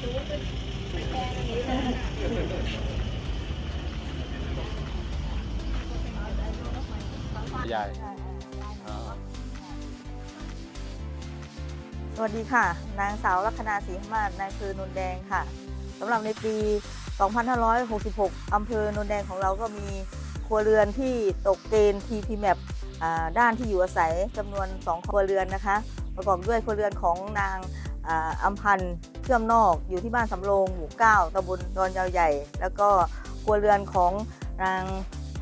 ใหญ่สวัสดีค่ะ นางสาวลัคนาศรีหมาศนายอำเภอนนแดงค่ะสำหรับในปี 2566 อำเภอนนแดงของเราก็มีครัวเรือนที่ตกเกณฑ์ TP MAP ด้านที่อยู่อาศัยจำนวน 2 ครัวเรือนนะคะ ประกอบด้วยครัวเรือนของนาง อ่าอัมพันธ์เชื่อมนอกอยู่ที่บ้านสำโรงหมู่9ตำบลดอนยาวใหญ่ แล้วก็ครัวเรือนของนาง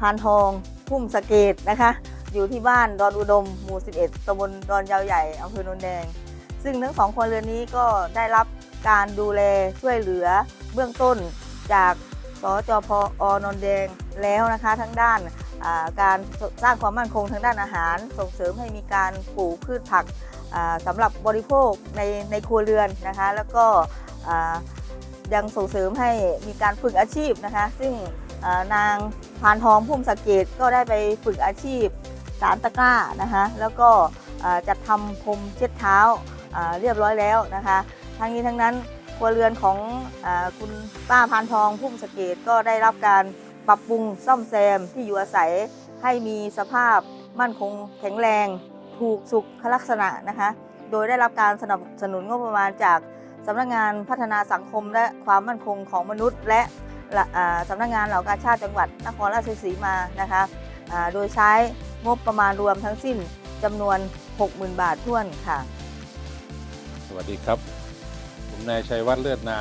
พานทองพุ่มสะเกตนะคะ อยู่ที่บ้านดอนอุดมหมู่ 11ตำบลดอนยาวใหญ่อำเภอนนแดง ซึ่งทั้งสองครัวเรือนนี้ก็ได้รับการดูแลช่วยเหลือเบื้องต้นจากสจพอนนแดงแล้วนะคะทั้งด้านการสร้างความมั่นคงทางด้านอาหาร ส่งเสริมให้มีการปลูกพืชผัก สำหรับบริโภคในในครัวเรือนนะคะ แล้วก็ยังส่งเสริมให้มีการฝึกอาชีพนะคะ ซึ่งนางพานทองพุ่มสเกตก็ได้ไปฝึกอาชีพสารตะกร้านะคะ แล้วก็จัดทำพรมเช็ดเท้าเรียบร้อยแล้วนะคะ ทั้งนี้ทั้งนั้นครัวเรือนของอคุณป้าพานทองพุ่มสเกตก็ได้รับการปรับปรุงซ่อมแซมที่อยู่อาศัยให้มีสภาพมั่นคงแข็งแรง ถูกสุขลักษณะนะคะ โดยได้รับการสนับสนุนงบประมาณจากสำนักงานพัฒนาสังคมและความมั่นคงของมนุษย์ และะสำนักงานเหล่ากาชาติจังหวัดนครราชสีมานะคะโดยใช้งบประมาณรวมทั้งสิ้นจำนวน 60,000 บาทท้วนค่ะ สวัสดีครับ ผมนายชัยวัฒน์เลือดนา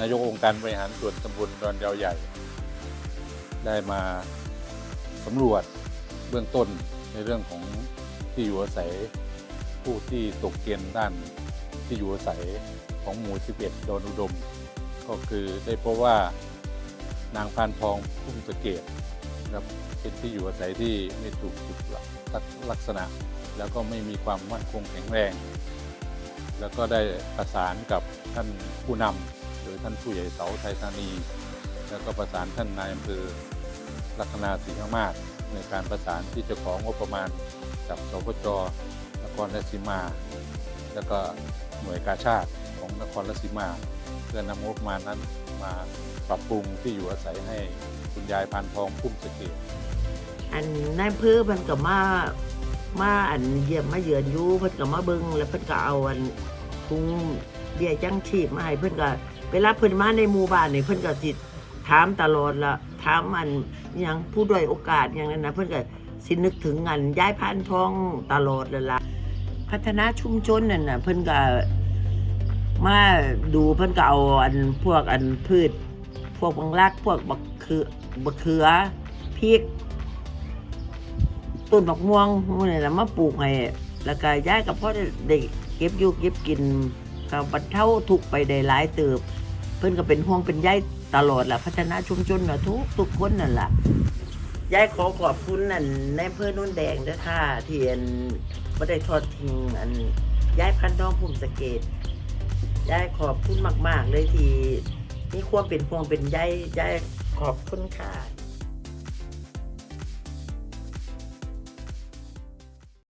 นายกองค์การบริหารส่วนตำบลดอนยาวใหญ่ ได้มาสำรวจเบื้องต้นในเรื่องของ ที่อยู่อาศัยผู้ที่ตกเกณฑ์ด้านที่อยู่อาศัยของหมู่ 11 ดอนอุดม ก็คือได้พบว่านางพานทองพุ่มสะเกตนะครับเป็นที่อยู่อาศัยที่ไม่ถูกสุขลักษณะ แล้วก็ไม่มีความมั่นคงแข็งแรง แล้วก็ได้ประสานกับท่านผู้นำโดยท่านผู้ใหญ่เสาไทยธานี แล้วก็ประสานท่านนายอำเภอลัคนาศรีข้างมาก ในการประสานที่จะของงบประมาณจากสพจนครราชสีมา แล้วก็หน่วยกาชาติของนครราชสีมา เพื่อนำงบประมาณนั้นมาปรับปรุงที่อยู่อาศัยให้คุณยายพานทองพุ่มสเกตอันนายเพื่อเพิ่นก็มามาอันเยี่ยมมาเยือนอยู่เพิ่นก็มาเบิ่งแล้วเพิ่นก็เอาอันทุงเบี้ยจังชีพมาให้เพิ่นก็เวลาเพิ่นมาในหมู่บ้านนี่เพิ่นก็สิถามตลอดละถามอัน ยังผู้ด้อยโอกาสอย่างนั้นนะเพิ่อนก็สินึกถึงอันย้ายพันทองตลอดเลยล่ะพัฒนาชุมชนนั่นนะเพิ่อนก็มาดูเพิ่อนก็เอาอันพวกอันพืช พวกบังลักพวกบักเขือบักเขือพริกต้นบักม่วงพวกนี้แหละมาปลูกให้แล้วก็ย้ายกับพ่อได้เก็บอยู่เก็บกินกับบรรเทาทุกไปได้หลายเติบ เพิ่อนก็เป็นห่วงเป็นใย ตลอดล่ะพัฒนาชุมชนน่ะทุกทุกคนนั่นแหละยายขอขอบคุณนั่นในเพื่อนุ่นแดงด้วยค่ะเทียนไม่ได้ทอดทิ้งอันย้ายพันธุ์น้องภูมิสเกตยายขอบคุณมาก ๆ เลยที่มีความเป็นห่วงเป็นใยยายขอบคุณค่ะ